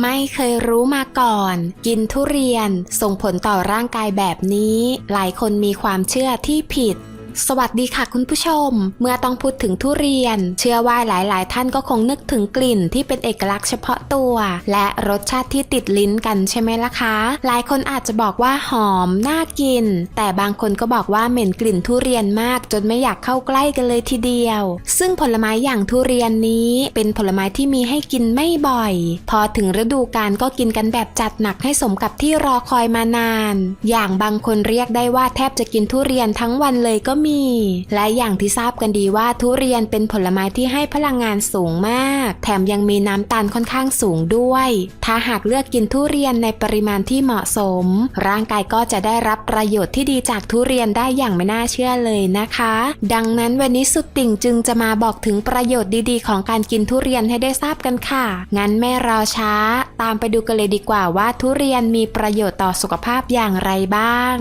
ไม่เคยรู้มาก่อน กินทุเรียนส่งผลต่อร่างกายแบบนี้ หลายคนมีความเชื่อที่ผิด สวัสดีค่ะคุณผู้ชม เมื่อต้องพูดถึงทุเรียน เชื่อว่าหลาย ๆ ท่านก็คงนึกถึงกลิ่นที่เป็นเอกลักษณ์เฉพาะตัว และรสชาติที่ติดลิ้นกันใช่ไหมล่ะคะ หลายคนอาจจะบอกว่าหอมน่ากิน แต่บางคนก็บอกว่าเหม็นกลิ่นทุเรียนมาก จนไม่อยากเข้าใกล้กันเลยทีเดียว ซึ่งผลไม้อย่างทุเรียนนี้เป็นผลไม้ที่มีให้กินไม่บ่อย พอถึงฤดูกาลก็กินกันแบบจัดหนักให้สมกับที่รอคอยมานาน อย่างบางคนเรียกได้ว่าแทบจะกินทุเรียนทั้งวันเลยก็มี และอย่างที่ทราบกันดีว่าทุเรียนเป็นผลไม้ที่ให้พลังงานสูงมาก แถมยังมีน้ำตาลค่อนข้างสูงด้วย ถ้าหากเลือกกินทุเรียนในปริมาณที่เหมาะสม ร่างกายก็จะได้รับประโยชน์ที่ดีจากทุเรียนได้อย่างไม่น่าเชื่อเลยนะคะ ดังนั้นวันนี้สุดติ่งจึงจะมาบอกถึงประโยชน์ดีๆ ของการกินทุเรียนให้ได้ทราบกันค่ะ งั้นไม่รอช้า ตามไปดูกันเลยดีกว่าว่าทุเรียนมีประโยชน์ต่อสุขภาพอย่างไรบ้าง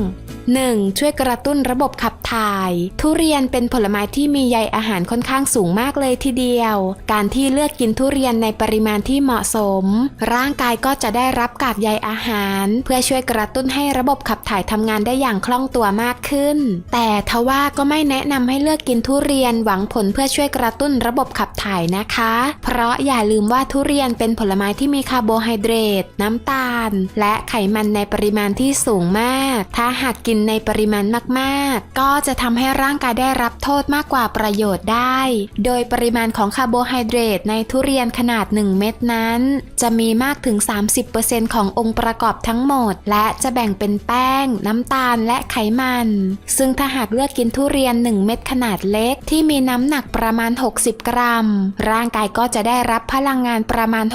1. ช่วยกระตุ้นระบบขับถ่ายทุเรียนเป็นผลไม้ที่มีใยอาหารค่อนข้างสูงมากเลยทีเดียว การที่เลือกกินทุเรียนในปริมาณที่เหมาะสม ร่างกายก็จะได้รับกากใยอาหาร เพื่อช่วยกระตุ้นให้ระบบขับถ่ายทำงานได้อย่างคล่องตัวมากขึ้น แต่ทว่าก็ไม่แนะนำให้เลือกกินทุเรียนหวังผลเพื่อช่วยกระตุ้นระบบขับถ่ายนะคะ เพราะอย่าลืมว่าทุเรียนเป็นผลไม้ที่มีคาร์โบไฮเดรตน้ำตาล และไขมันในปริมาณที่สูงมาก ถ้าหากกินในปริมาณมากๆ ก็จะทำให้ร่างกายได้รับโทษมากกว่าประโยชน์ได้ โดยปริมาณของคาร์โบไฮเดรตในทุเรียนขนาด 1 เม็ดนั้น จะมีมากถึง 30%ขององค์ประกอบทั้งหมด และจะแบ่งเป็นแป้ง น้ำตาลและไขมัน ซึ่งถ้าหากเลือกกินทุเรียน 1 เม็ดขนาดเล็ก ที่มีน้ำหนักประมาณ 60 กรัม ร่างกายก็จะได้รับพลังงานประมาณ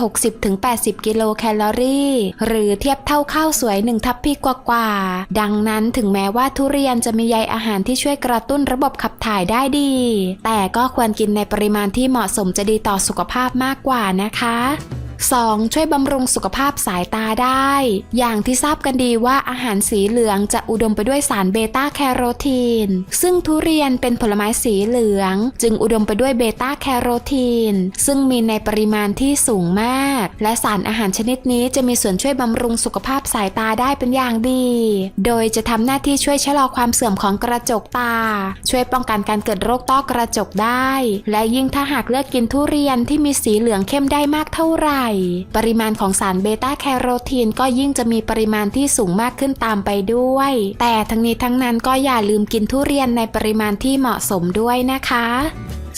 60-80 กิโลแคลอรี่ หรือเทียบเท่าข้าวสวย 1 ทัพพีกว่าๆ ดังนั้นถึงแม้ว่าทุเรียนจะมีใยอาหารที่ช่วยกระตุ้นระบบขับถ่ายได้ดี แต่ก็ควรกินในปริมาณที่เหมาะสมจะดีต่อสุขภาพมากกว่านะคะ 2. ช่วยบำรุงสุขภาพสายตาได้ อย่างที่ทราบกันดีว่าอาหารสีเหลืองจะอุดมไปด้วยสารเบต้าแคโรทีน ซึ่งทุเรียนเป็นผลไม้สีเหลือง จึงอุดมไปด้วยเบต้าแคโรทีน ซึ่งมีในปริมาณที่สูงมาก และสารอาหารชนิดนี้จะมีส่วนช่วยบำรุงสุขภาพสายตาได้เป็นอย่างดี โดยจะทำหน้าที่ช่วยชะลอความเสื่อมของกระจกตา ช่วยป้องกันการเกิดโรคต้อกระจกได้ และยิ่งถ้าหากเลือกกินทุเรียนที่มีสีเหลืองเข้มได้มากเท่าไหร่ปริมาณของสารเบต้าแคโรทีนก็ยิ่งจะมีปริมาณที่สูงมากขึ้นตามไปด้วย แต่ทั้งนี้ทั้งนั้นก็อย่าลืมกินทุเรียนในปริมาณที่เหมาะสมด้วยนะคะ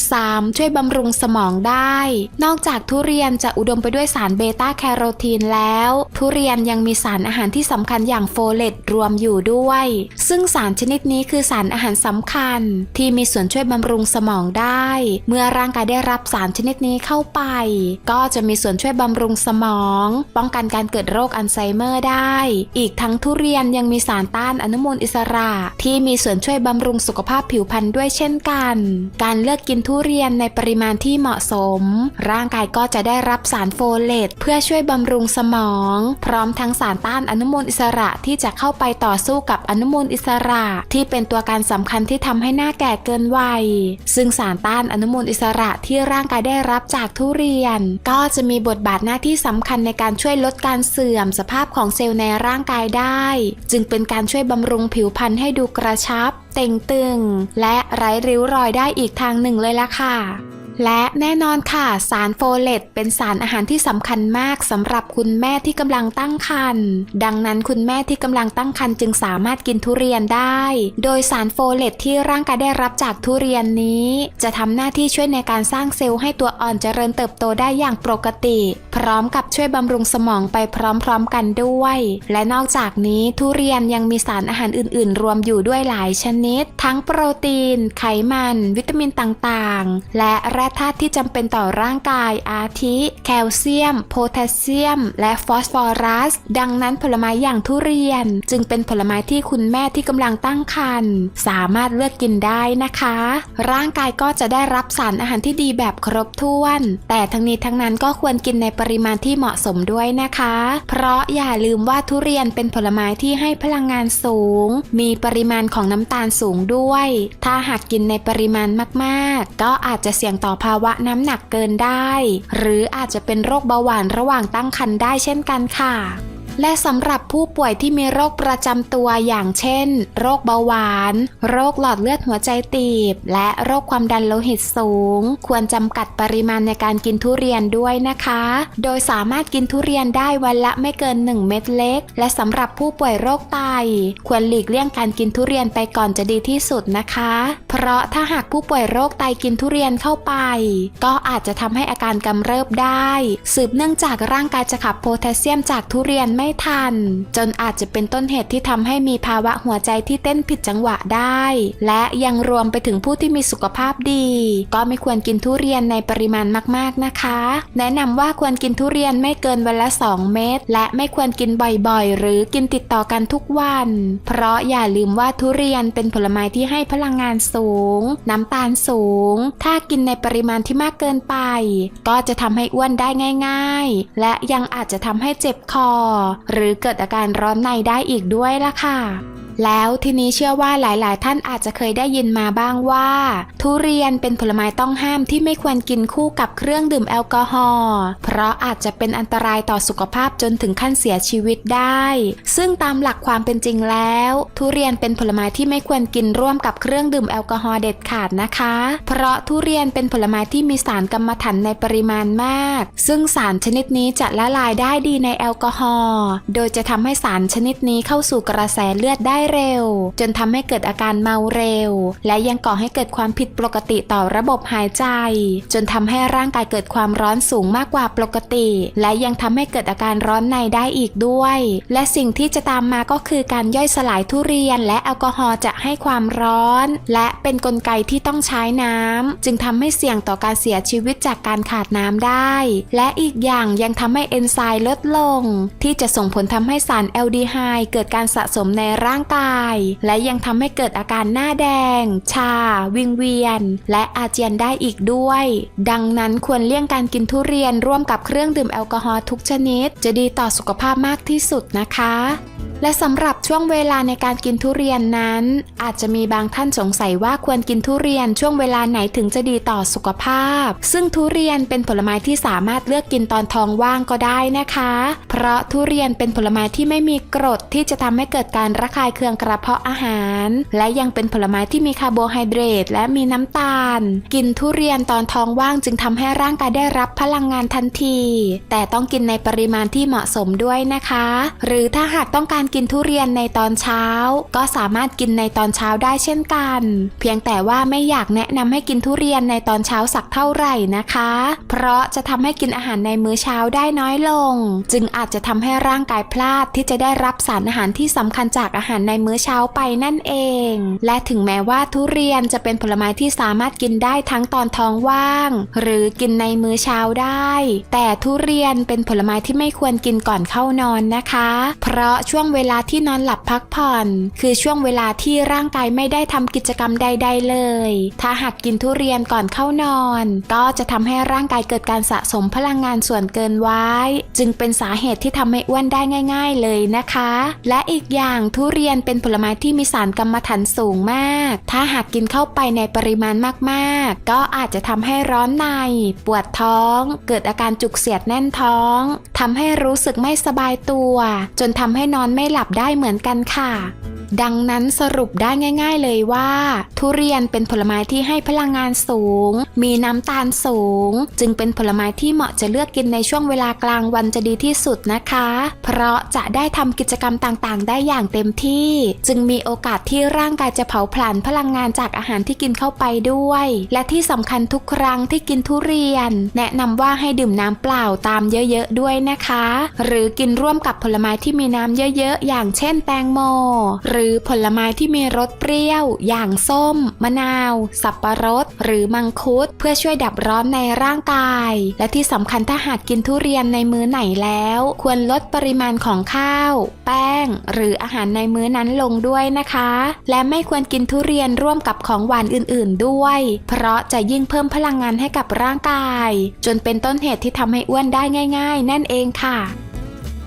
3. ช่วยบำรุงสมองได้ นอกจากทุเรียนจะอุดมไปด้วยสารเบต้าแคโรทีนแล้ว ทุเรียนยังมีสารอาหารที่สำคัญอย่างโฟเลตรวมอยู่ด้วย ซึ่งสารชนิดนี้คือสารอาหารสำคัญ ที่มีส่วนช่วยบำรุงสมองได้ เมื่อร่างกายได้รับสารชนิดนี้เข้าไป ก็จะมีส่วนช่วยบำรุงสมอง ป้องกันการเกิดโรคอัลไซเมอร์ได้ อีกทั้งทุเรียนยังมีสารต้านอนุมูลอิสระ ที่มีส่วนช่วยบำรุงสุขภาพผิวพรรณด้วยเช่นกัน การเลือกกินทุเรียนในปริมาณที่เหมาะสม ร่างกายก็จะได้รับสารโฟเลตเพื่อช่วยบำรุงสมอง พร้อมทั้งสารต้านอนุมูลอิสระที่จะเข้าไปต่อสู้กับอนุมูลอิสระ ที่เป็นตัวการสำคัญที่ทำให้หน้าแก่เกินวัย ซึ่งสารต้านอนุมูลอิสระที่ร่างกายได้รับจากทุเรียน ก็จะมีบทบาทหน้าที่สำคัญในการช่วยลดการเสื่อมสภาพของเซลล์ในร่างกายได้ จึงเป็นการช่วยบำรุงผิวพรรณให้ดูกระชับ เต่งตึง และไร้ริ้วรอยได้อีกทางหนึ่งเลยล่ะค่ะ และแน่นอนค่ะ สารโฟเลตเป็นสารอาหารที่สำคัญมากสำหรับคุณแม่ที่กำลังตั้งครรภ์ดังนั้นคุณแม่ที่กำลังตั้งครรภ์จึงสามารถกินทุเรียนได้ โดยสารโฟเลตที่ร่างกายได้รับจากทุเรียนนี้ จะทำหน้าที่ช่วยในการสร้างเซลล์ให้ตัวอ่อนเจริญเติบโตได้อย่างปกติ พร้อมกับช่วยบำรุงสมองไปพร้อมๆกันด้วย และนอกจากนี้ทุเรียนยังมีสารอาหารอื่น ๆ รวมอยู่ด้วยหลายชนิด ทั้งโปรตีน ไขมัน วิตามินต่างๆ และแร่ธาตุที่จำเป็นต่อร่างกาย อาทิ แคลเซียม โพแทสเซียม และฟอสฟอรัส ดังนั้นผลไม้อย่างทุเรียน จึงเป็นผลไม้ที่คุณแม่ที่กำลังตั้งครรภ์สามารถเลือกกินได้นะคะ ร่างกายก็จะได้รับสารอาหารที่ดีแบบครบถ้วน แต่ทั้งนี้ทั้งนั้นก็ควรกินในปริมาณที่เหมาะสมด้วยนะคะ เพราะอย่าลืมว่าทุเรียนเป็นผลไม้ที่ให้พลังงานสูง มีปริมาณของน้ำตาลสูงด้วย ถ้าหากกินในปริมาณมาก ๆ ก็อาจจะเสี่ยงต่อภาวะน้ำหนักเกินได้ หรืออาจจะเป็นโรคเบาหวานระหว่างตั้งครรภ์ได้เช่นกันค่ะ และสำหรับผู้ป่วยที่มีโรคประจำตัวอย่างเช่น โรคเบาหวาน โรคหลอดเลือดหัวใจตีบ และโรคความดันโลหิตสูง ควรจำกัดปริมาณในการกินทุเรียนด้วยนะคะ โดยสามารถกินทุเรียนได้วันละไม่เกิน 1 เม็ดเล็ก และสำหรับผู้ป่วยโรคไต ควรหลีกเลี่ยงการกินทุเรียนไปก่อนจะดีที่สุดนะคะ เพราะถ้าหากผู้ป่วยโรคไตกินทุเรียนเข้าไป ก็อาจจะทำให้อาการกำเริบได้ สืบเนื่องจากร่างกายจะขับโพแทสเซียมจากทุเรียนไม่ไม่ทัน จนอาจจะเป็นต้นเหตุที่ทำให้มีภาวะหัวใจที่เต้นผิดจังหวะได้ และยังรวมไปถึงผู้ที่มีสุขภาพดี ก็ไม่ควรกินทุเรียนในปริมาณมากๆนะคะ แนะนำว่าควรกินทุเรียนไม่เกินวันละ 2 เม็ดและไม่ควรกินบ่อยๆ หรือกินติดต่อกันทุกวัน เพราะอย่าลืมว่าทุเรียนเป็นผลไม้ที่ให้พลังงานสูง น้ำตาลสูง ถ้ากินในปริมาณที่มากเกินไป ก็จะทำให้อ้วนได้ง่าย ๆ และยังอาจจะทำให้เจ็บคอหรือเกิดอาการร้อนในได้อีกด้วยล่ะค่ะ แล้วทีนี้เชื่อว่าหลายๆ ท่านอาจจะเคยได้ยินมาบ้างว่า ทุเรียนเป็นผลไม้ต้องห้ามที่ไม่ควรกินคู่กับเครื่องดื่มแอลกอฮอล์เพราะอาจจะเป็นอันตรายต่อสุขภาพจนถึงขั้นเสียชีวิตได้ ซึ่งตามหลักความเป็นจริงแล้ว ทุเรียนเป็นผลไม้ที่ไม่ควรกินร่วมกับเครื่องดื่มแอลกอฮอล์เด็ดขาดนะคะ เพราะทุเรียนเป็นผลไม้ที่มีสารกัมมันถันในปริมาณมาก ซึ่งสารชนิดนี้จะละลายได้ดีในแอลกอฮอล์โดยจะทำให้สารชนิดนี้เข้าสู่กระแสเลือดได้เร็ว จนทำให้เกิดอาการเมาเร็ว และยังก่อให้เกิดความผิดปกติต่อระบบหายใจ จนทำให้ร่างกายเกิดความร้อนสูงมากกว่าปกติ และยังทำให้เกิดอาการร้อนในได้อีกด้วย และสิ่งที่จะตามมาก็คือการย่อยสลายทุเรียน และแอลกอฮอล์จะให้ความร้อน และเป็นนกลไกที่ต้องใช้น้ำ จึงทำให้เสี่ยงต่อการเสียชีวิตจากการขาดน้ำได้ และอีกอย่างยังทำให้เอนไซม์ลดลง ที่จะส่งผลทำให้สารแอลดีไฮด์เกิดการสะสมในร่างกาย และยังทำให้เกิดอาการหน้าแดง ชา วิงเวียน และอาเจียนได้อีกด้วย ดังนั้นควรเลี่ยงการกินทุเรียนร่วมกับเครื่องดื่มแอลกอฮอล์ทุกชนิด จะดีต่อสุขภาพมากที่สุดนะคะและสำหรับช่วงเวลาในการกินทุเรียนนั้น อาจจะมีบางท่านสงสัยว่าควรกินทุเรียนช่วงเวลาไหนถึงจะดีต่อสุขภาพ ซึ่งทุเรียนเป็นผลไม้ที่สามารถเลือกกินตอนท้องว่างก็ได้นะคะ เพราะทุเรียนเป็นผลไม้ที่ไม่มีกรดที่จะทำให้เกิดการระคายเคืองกระเพาะอาหาร และยังเป็นผลไม้ที่มีคาร์โบไฮเดรตและมีน้ำตาล กินทุเรียนตอนท้องว่างจึงทำให้ร่างกายได้รับพลังงานทันที แต่ต้องกินในปริมาณที่เหมาะสมด้วยนะคะ หรือถ้าหากต้องการกินทุเรียนในตอนเช้า ก็สามารถกินในตอนเช้าได้เช่นกัน เพียงแต่ว่าไม่อยากแนะนำให้กินทุเรียนในตอนเช้าสักเท่าไหร่นะคะ เพราะจะทำให้กินอาหารในมื้อเช้าได้น้อยลง จึงอาจจะทำให้ร่างกายพลาดที่จะได้รับสารอาหารที่สำคัญจากอาหารในมื้อเช้าไปนั่นเอง และถึงแม้ว่าทุเรียนจะเป็นผลไม้ที่สามารถกินได้ทั้งตอนท้องว่าง หรือกินในมื้อเช้าได้ แต่ทุเรียนเป็นผลไม้ที่ไม่ควรกินก่อนเข้านอนนะคะ เพราะช่วงเวลาที่นอนหลับพักผ่อน คือช่วงเวลาที่ร่างกายไม่ได้ทำกิจกรรมใด ๆ เลย ถ้าหากกินทุเรียนก่อนเข้านอน ก็จะทำให้ร่างกายเกิดการสะสมพลังงานส่วนเกินไว้ จึงเป็นสาเหตุที่ทำให้อ้วนได้ง่าย ๆ เลยนะคะ และอีกอย่างทุเรียนเป็นผลไม้ที่มีสารกัมมันถันสูงมาก ถ้าหากกินเข้าไปในปริมาณมากๆ ก็อาจจะทำให้ร้อนใน ปวดท้อง เกิดอาการจุกเสียดแน่นท้องทำให้รู้สึกไม่สบายตัว จนทำให้นอนไม่หลับได้เหมือนกันค่ะ ดังนั้นสรุปได้ง่าย ๆ เลยว่า ทุเรียนเป็นผลไม้ที่ให้พลังงานสูง มีน้ำตาลสูง จึงเป็นผลไม้ที่เหมาะจะเลือกกินในช่วงเวลากลางวันจะดีที่สุดนะคะ เพราะจะได้ทำกิจกรรมต่างๆ ได้อย่างเต็มที่ จึงมีโอกาสที่ร่างกายจะเผาผลาญพลังงานจากอาหารที่กินเข้าไปด้วย และที่สำคัญทุกครั้งที่กินทุเรียน แนะนำว่าให้ดื่มน้ำเปล่าตามเยอะๆด้วยนะคะ หรือกินร่วมกับผลไม้ที่มีน้ำเยอะๆอย่างเช่นแตงโม หรือรือผลไม้ที่มีรสเปรี้ยว อย่างส้ม มะนาว สับปะรด หรือมังคุด เพื่อช่วยดับร้อนในร่างกาย และที่สำคัญถ้าหากกินทุเรียนในมื้อไหนแล้ว ควรลดปริมาณของข้าว แป้ง หรืออาหารในมื้อนั้นลงด้วยนะคะ และไม่ควรกินทุเรียนร่วมกับของหวานอื่น ๆ ด้วย เพราะจะยิ่งเพิ่มพลังงานให้กับร่างกาย จนเป็นต้นเหตุที่ทำให้อ้วนได้ง่าย ๆ นั่นเองค่ะ